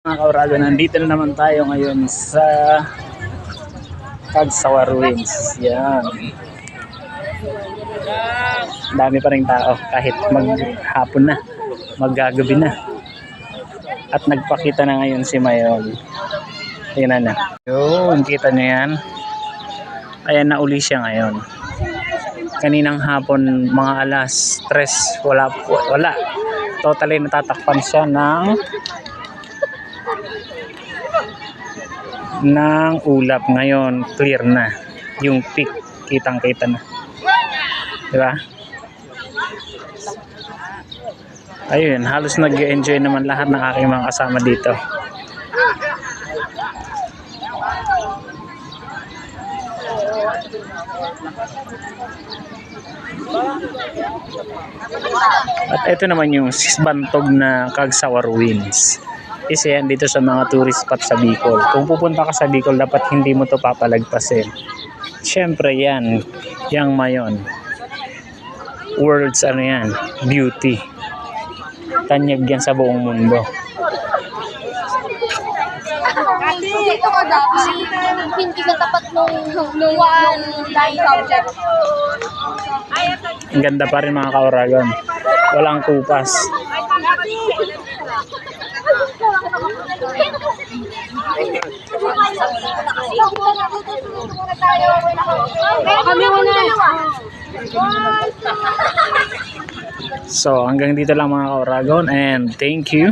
Mga kaurago, nandito na naman tayo ngayon sa Kagsawa Ruins. Yan. Dami pa rin tao kahit maghapon na, maggagabi na. At nagpakita na ngayon si Mayol. Tingnan na. Yun, kita nyo yan. Ayan na uli siya ngayon. Kaninang hapon, mga alas 3, wala, wala. Totally natatakpan siya ng ng ulap ngayon clear na. Yung peak kitang kita na. Di ba? Ayun halos nag enjoy naman lahat ng aking mga kasama dito. At ito naman yung bantog na Kagsawa Ruins isa yan dito sa mga tourist spot sa Bicol. Kung pupunta ka sa Bicol, dapat hindi mo to papalagpasin. Siyempre yan, yang mayon. World's ano yan, beauty. Tanyag yan sa buong mundo. Ang ganda pa rin mga kauragon. Walang kupas. So hanggang dito lang mga kauragon and thank you.